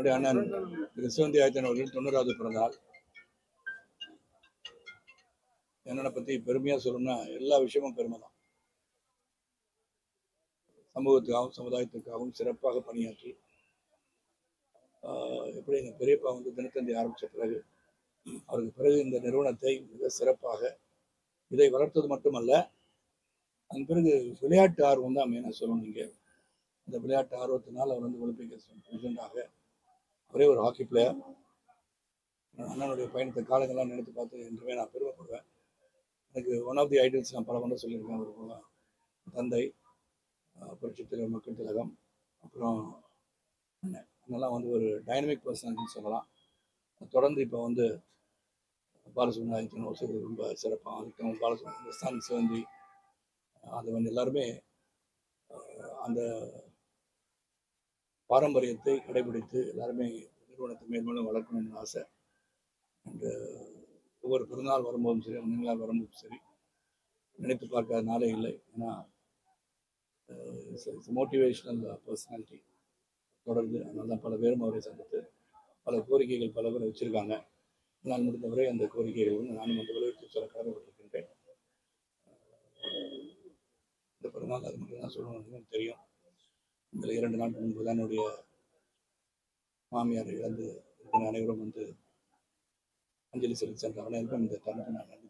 என்னுடைய அண்ணன் திரு சிவந்தி ஆயத்தன் அவர்கள் தொண்ணூறாவது பிறந்தநாள். என்னை பற்றி பெருமையாக சொல்லணும்னா எல்லா விஷயமும் பெருமை தான். சமூகத்துக்காகவும் சமுதாயத்துக்காகவும் சிறப்பாக பணியாற்றி ஆஹ் எப்படி எங்கள் பெரியப்பா வந்து தினத்தந்தி ஆரம்பித்த பிறகு அவருக்கு பிறகு இந்த நிறுவனத்தை மிக சிறப்பாக இதை வளர்த்தது மட்டுமல்ல அதன் பிறகு விளையாட்டு ஆர்வம் தான் மெயினாக சொல்லணும் இங்கே. இந்த விளையாட்டு ஆர்வத்தினால் அவர் வந்து ஒலிம்பிக் பிரசிடண்டாக ஒரே ஒரு ஹாக்கி பிளேயர் அண்ணனுடைய பயணத்தை காலங்கள்லாம் நினைத்து பார்த்து என்றுமே நான் பெருமைப்படுவேன். எனக்கு ஒன் ஆஃப் தி ஐடியல்ஸ் நான் பல முறை சொல்லியிருக்கேன். அவர் தந்தை அஹ் புரட்சித் மக்கள் திலகம் அப்புறம் அண்ணன். அண்ணெல்லாம் வந்து ஒரு டைனமிக் பர்சனாலிட்டின்னு சொல்லலாம். தொடர்ந்து இப்போ வந்து பாலசுப்ரமணியத்தின் வசதி ரொம்ப சிறப்பாக இருக்கட்டும் பாலசுப்ரமணியன் ஸ்தான் சிவந்தி அது வந்து எல்லாருமே அந்த பாரம்பரியத்தை கடைபிடித்து எல்லாருமே நிறுவனத்தை மேற்கொண்டு வளர்க்கணும்னு ஆசை. அண்டு ஒவ்வொரு பிறந்தநாள் வரும்போதும் சரி முன்னாள் வரும்போதும் சரி நினைத்து பார்க்காத நாளே இல்லை. ஏன்னா மோட்டிவேஷ்னல் பர்சனாலிட்டி தொடர்ந்து. அதனால தான் பல பேரும் அவரை சந்தித்து பல கோரிக்கைகள் பல பேர் வச்சுருக்காங்க. நான் முடிந்தவரை அந்த கோரிக்கைகள் வந்து நானும் அந்த விளைவித்து சொல்ல கடமைப்பட்டிருக்கின்றேன். இந்த பிறந்தநாள் அது மட்டும் தான் சொல்லணும்னு எனக்கு தெரியும். இந்த இரண்டு நாட்கள் முன்பு தான் என்னுடைய மாமியார் இழந்து அனைவரும் வந்து அஞ்சலி செலுத்தி சென்ற அனைவருக்கும் இந்த தருணத்தை நான் நன்றி.